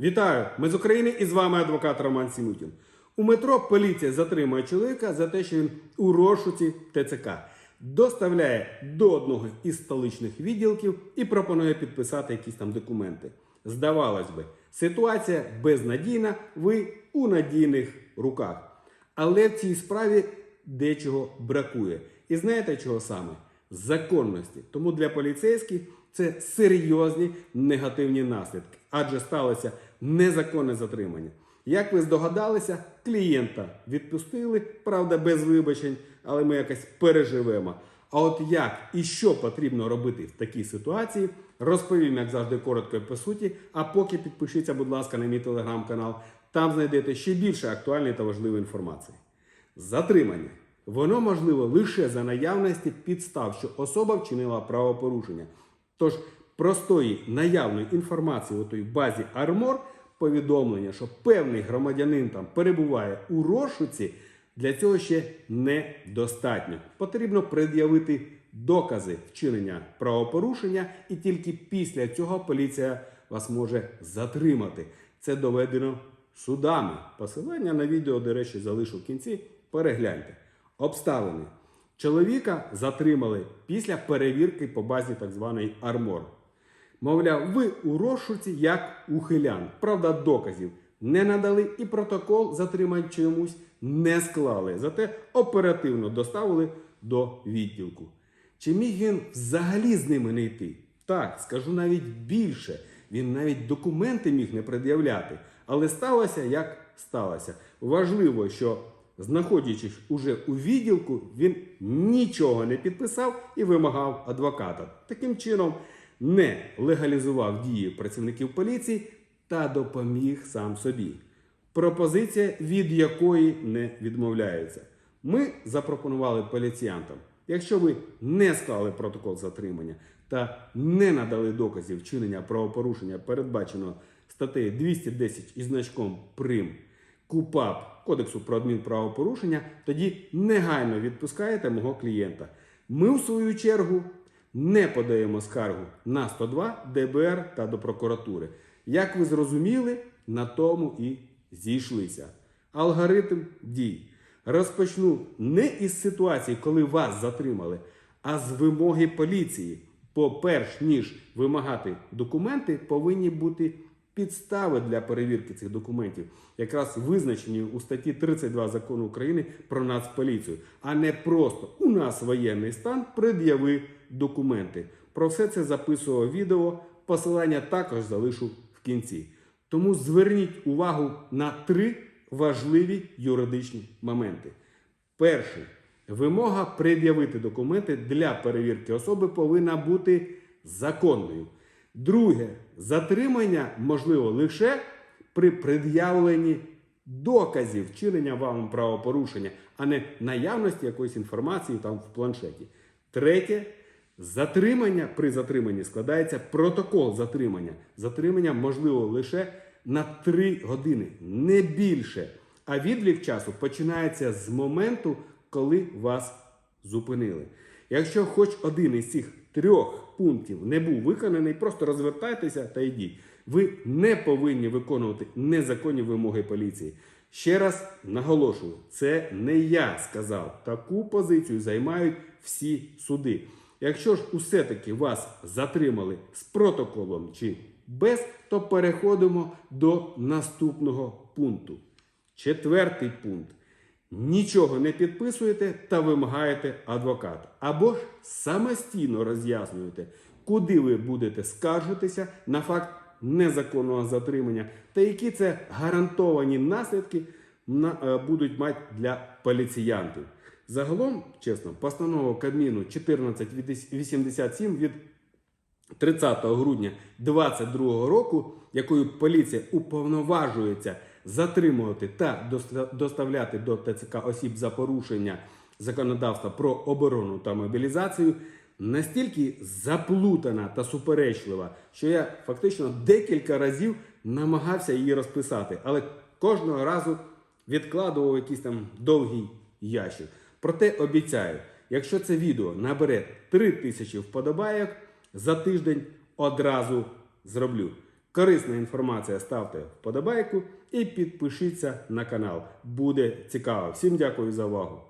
Вітаю! Ми з України і з вами адвокат Роман Сімутін. У метро поліція затримує чоловіка за те, що він у розшуці ТЦК доставляє до одного із столичних відділків і пропонує підписати якісь там документи. Здавалось би, ситуація безнадійна, ви у надійних руках. Але в цій справі дечого бракує. І знаєте чого саме? Законності. Тому для поліцейських це серйозні негативні наслідки, адже сталося незаконне затримання. Як ви здогадалися, клієнта відпустили, правда, без вибачень, але ми якось переживемо. А от як і що потрібно робити в такій ситуації, розповім, як завжди, коротко і по суті. А поки підпишіться, будь ласка, на мій телеграм-канал. Там знайдете ще більше актуальної та важливої інформації. Затримання. Воно можливо лише за наявності підстав, що особа вчинила правопорушення. Тож простої наявної інформації у той базі Армор, повідомлення, що певний громадянин там перебуває у розшуці, для цього ще недостатньо. Потрібно пред'явити докази вчинення правопорушення, і тільки після цього поліція вас може затримати. Це доведено судами. Посилання на відео, до речі, залишу в кінці. Перегляньте. Обставини. Чоловіка затримали після перевірки по базі так званої Армор. Мовляв, ви у розшуці як ухилян. Правда, доказів не надали і протокол затримань чомусь не склали. Зате оперативно доставили до відділку. Чи міг він взагалі з ними не йти? Так, скажу навіть більше. Він навіть документи міг не пред'являти. Але сталося як сталося. Важливо, що знаходячись уже у відділку, він нічого не підписав і вимагав адвоката. Таким чином не легалізував дії працівників поліції та допоміг сам собі. Пропозиція, від якої не відмовляється. Ми запропонували поліціянтам, якщо ви не склали протокол затримання та не надали доказів вчинення правопорушення, передбаченого статтею 210 із значком Прим КУПАП Кодексу про адмінправопорушення, тоді негайно відпускаєте мого клієнта. Ми, в свою чергу, не подаємо скаргу на 102 ДБР та до прокуратури. Як ви зрозуміли, на тому і зійшлися. Алгоритм дій. Розпочну не із ситуації, коли вас затримали, а з вимоги поліції. Бо перш ніж вимагати документи, повинні бути підстави для перевірки цих документів, якраз визначені у статті 32 закону України про нацполіцію, а не просто у нас воєнний стан, пред'яви документи. Про все це записував відео. Посилання також залишу в кінці. Тому зверніть увагу на три важливі юридичні моменти. Перший вимога пред'явити документи для перевірки особи повинна бути законною. Друге, затримання можливо лише при пред'явленні доказів вчинення вам правопорушення, а не наявності якоїсь інформації там в планшеті. Третє, затримання при затриманні складається протокол затримання. Затримання можливо лише на 3 години, не більше. А відлік часу починається з моменту, коли вас зупинили. Якщо хоч один із цих трьох пунктів не був виконаний, просто розвертайтеся та йдіть. Ви не повинні виконувати незаконні вимоги поліції. Ще раз наголошую, це не я сказав. Таку позицію займають всі суди. Якщо ж усе-таки вас затримали з протоколом чи без, то переходимо до наступного пункту. Четвертий пункт. Нічого не підписуєте та вимагаєте адвоката. Або ж самостійно роз'яснюєте, куди ви будете скаржитися на факт незаконного затримання та які це гарантовані наслідки е, будуть мати для поліціянтів. Загалом, чесно, постанова Кабміну 1487 від 30 грудня 2022 року, якою поліція уповноважується затримувати та доставляти до ТЦК осіб за порушення законодавства про оборону та мобілізацію, настільки заплутана та суперечлива, що я фактично декілька разів намагався її розписати, але кожного разу відкладував якийсь там довгий ящик. Проте обіцяю, якщо це відео набере 3 тисячі вподобайок, за тиждень одразу зроблю. Корисна інформація, ставте вподобайку і підпишіться на канал. Буде цікаво. Всім дякую за увагу.